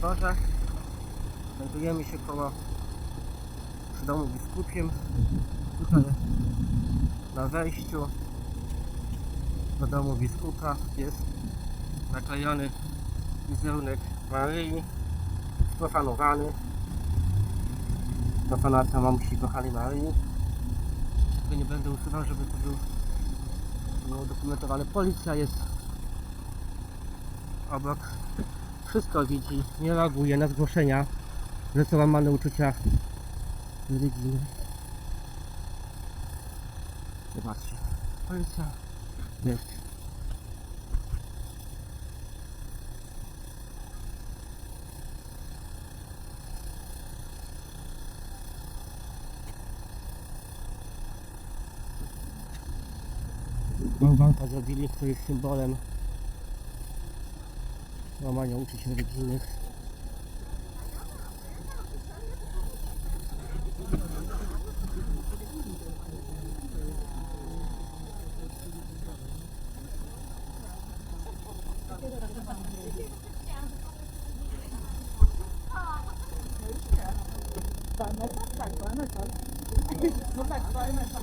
dworze. Znajdujemy się koło przy domu biskupim. Tutaj na wejściu do domu biskupa jest naklejony wizerunek Maryi sprofanowany. Profanacja mamusi kochanej Maryi. Tego nie będę usuwał, żeby to był było udokumentowane. Policja jest obok. Wszystko widzi, nie reaguje na zgłoszenia, że są łamane uczucia religijne. Zobaczcie, policja jest. Bałwanka zrobili, który jest symbolem Romanya uçuşunu bitirdik. Bana tak, bana tak. Bana tak, bana tak.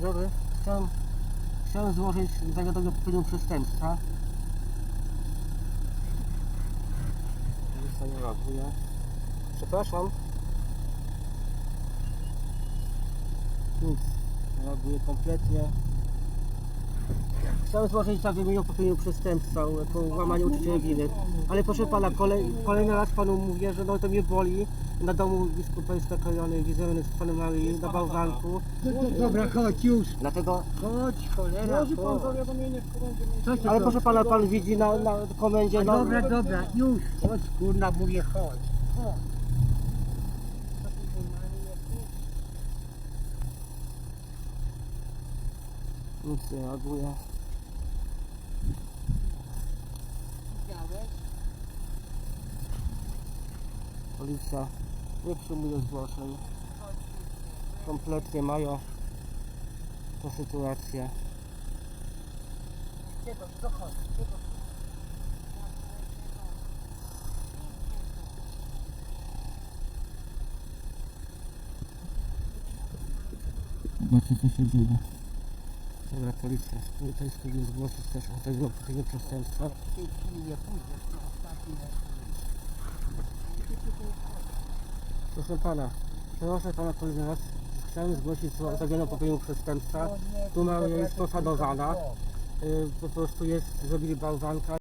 dobry. Chciałem, chciałem złożyć zawiadomienie o przestępstwa. Policja nie reaguje. Przepraszam. Nic. Reaguje kompletnie. Chciałem złożyć zawiadomienie o popełnieniu przestępstwa, jako łamanie uczucia winy. Ale proszę pana, kolej, kolejny raz panu mówię, że no to mnie boli. Na domu biskupa jest naklejony wizerunek z panem Maryi na bałwanku. Dobra, chodź już. Dlatego Chodź, cholera, Złoży pan chodź. zawiadomienie w komendzie miejskiej. Co się Ale to- proszę pana, pan widzi na, na komendzie, A no, Dobra, dobra, już. Chodź, kurna, mówię, chodź. Chodź. Nic nie reaguje. Policja nie przyjmuje zgłoszeń. Kompletnie mają tę sytuację. Czego, co chodź, czego? Zobaczcie co się dzieje. Dobra, policja. Tutaj spróbuję zgłosić też tego popełnienia przestępstwa. Nie. Proszę pana, proszę pana raz. Chciałem zgłosić zawiadomienie o popełnieniu przestępstwa. Tu Maria jest posadowana. Y, Po prostu jest, zrobili bałwanka.